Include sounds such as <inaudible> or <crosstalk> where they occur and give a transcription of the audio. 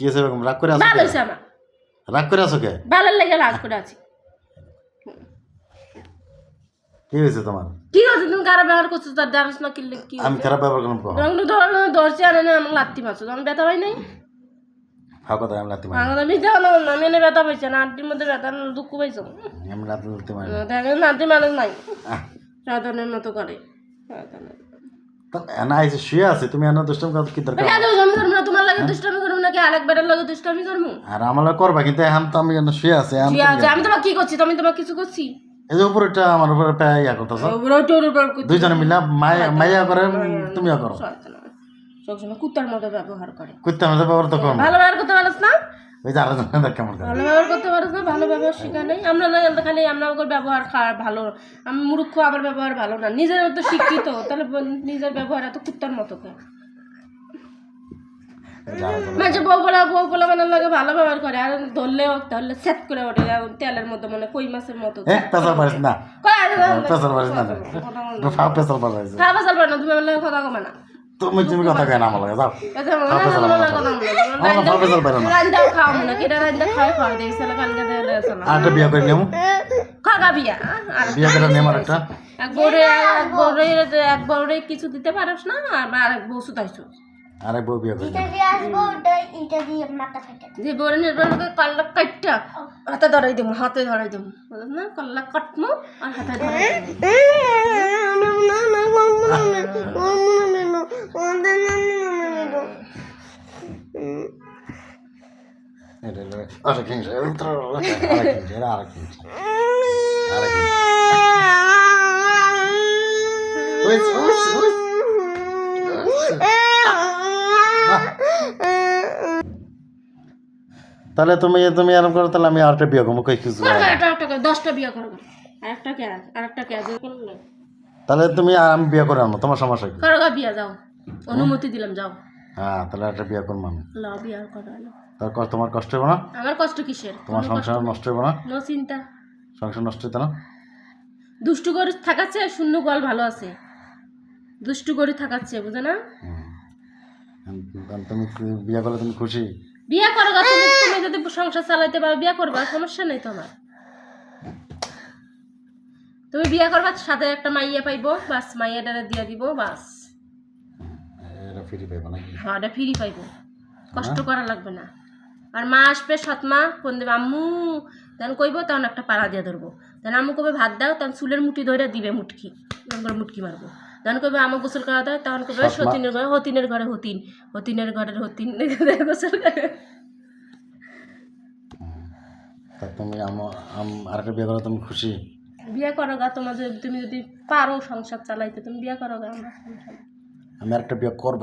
কি আছে এরকম? রাগ করে আছো ভালো কে? আমার। রাগ করে আছো কে? ভালো লেগে রাগ করে আছি। কি হয়েছে তোমার? কি করছ তুমি কারা ব্যবহার করছ তার জানিস না কিনলে কি আমি খারাপ ব্যবহার করলাম তখন ধরো ধরছি আর এনে আমার লাত্তি মারছো। তখন ব্যথা পাই নাই? হা কথা আমি লাতি মারি। আমি যাও না আমি এনে ব্যথা পাইছে না আন্টির মধ্যে ব্যথা না দুঃখ পাইছো? আমি লাতি লাতি মারি দেখেন নাতি মানুষ নাই। সাধারণের মতো করে সাধারণের। তো এনা শুয়ে আছে তুমি এনা দুষ্টম কথা কি দরকার? কেন দুষ্টামি করব না তোমার লাগে দুষ্টামি করব নাকি? আরেকবারের লাগে দুষ্টামি করব? আর আমার লাগে করবা কিন্তু এখন তো আমি এনে শুয়ে আছে আছে আমি তোমার কি করছি? তুমি তোমার কিছু করছি? এই যে উপরেটা আমার উপরে প্রায় ইয়া করতেছ। দুইজনে মিলে মায়া মাইয়া করে তুমিও করো। সবসময় কুত্তার মতো ব্যবহার করে। করতে আমাদের ব্যবহার তো কম ভালো ব্যবহার করতে পারিস না? ওই যে আরেকজন দেখ কেমন ভালো ব্যবহার করতে পারিস না ভালো ব্যবহার শেখা নেই আমরা না জানতে খালি আমরা ওর ব্যবহার খারাপ ভালো আমি মূর্খ আমার ব্যবহার ভালো না নিজের তো শিক্ষিত তাহলে নিজের ব্যবহার এত কুত্তার মতো কে এই যে আরেকজন। মাঝে বউ বলা বউ বলা মানে লাগে ভালো ব্যবহার করে আর ধরলেও তাহলে সেট করে ওঠে তেলের মতো মানে কই মাছের মতো এ পারিস না কয় পারিস না ফাও পারিস না তুমি কথা কমে না তুমি তুমি কথা কয় না আমার লাগে যাও এটা আমার লাগে আমার লাগে কথা কমে না। আমার ফাও পেশাল পারে না রান্দাও খাও না কিটা রান্দা খাই খাওয়া দেই সালা কালকে দেলে সালা আর একটা বিয়ে করে নেব খাগা বিয়া আর বিয়ে করে নেম আর একটা এক বউরে এক বউরে এক বউরে কিছু দিতে পারস না আর আরেক বউ সুতাইছো আরেক বউ বিয়ে করে নেব। দিয়ে আসব ওটা দিয়ে মাথা ফেটে যে বউরে নির্ভর কল্লা কাটটা হাতে ধরাই দেবো হাতে ধরাই দেবো বুঝলি না কল্লা কাটমু আর হাতে ধরাই দেবো তাহলে তুমি তুমি এরকম করো তাহলে আমি আরেকটা বিয়ে করব। কই কিছু দশটা বিয়ে করবে। আরেকটা কে আরেকটা কে করলে তাহলে তুমি আমি বিয়ে করে আনব তোমার সমস্যা কি? করো গা যাও। অনুমতি দিলাম যাও। হ্যাঁ তাহলে একটা বিয়ে করব আমি। ল বিয়া করো লো। তার কষ্ট তোমার কষ্ট হবে না? আমার কষ্ট কিসের? তোমার সংসার নষ্ট হবে না? নো চিন্তা। সংসার নষ্ট হতো না? দুষ্টু করে থাকাচ্ছে শূন্য গল ভালো আছে। দুষ্টু করে থাকাচ্ছে বুঝে না? তুমি বিয়ে করলে তুমি খুশি? বিয়ে করো গা তুমি তুমি যদি সংসার চালাইতে পারো বিয়ে করবা সমস্যা নেই তোমার। তুমি বিয়ে করবা সাথে একটা মাইয়া পাইবো বাস মাইয়াটারে দিয়া দিব বাস। ফ্রি পাইবো নাকি? হ্যাঁ এটা ফ্রি পাইবো। কষ্ট করা লাগবে না। আর মা আসবে সৎ মা ফোন দেবে আম্মু তখন কইব তখন একটা পাড়া দিয়ে ধরবো। তখন আম্মু কবে ভাত দাও। তখন চুলের মুঠি ধরে দিবে মুটকি। তখন করে মুটকি মারবো। তখন কবে আমা গোসল করা দেয় তখন কবে সতীনের ঘরে হতিনের ঘরে হতিন। হতিনের ঘরের হতিন <laughs> গোসল করে। তা তুমি আমার আরেকটা বিয়ে করলে তুমি খুশি? বিয়ে করো গা তোমার যদি তুমি যদি পারো সংসার চালাইতে তুমি বিয়ে করো গা আমরা আমি আরেকটা বিয়ে করব।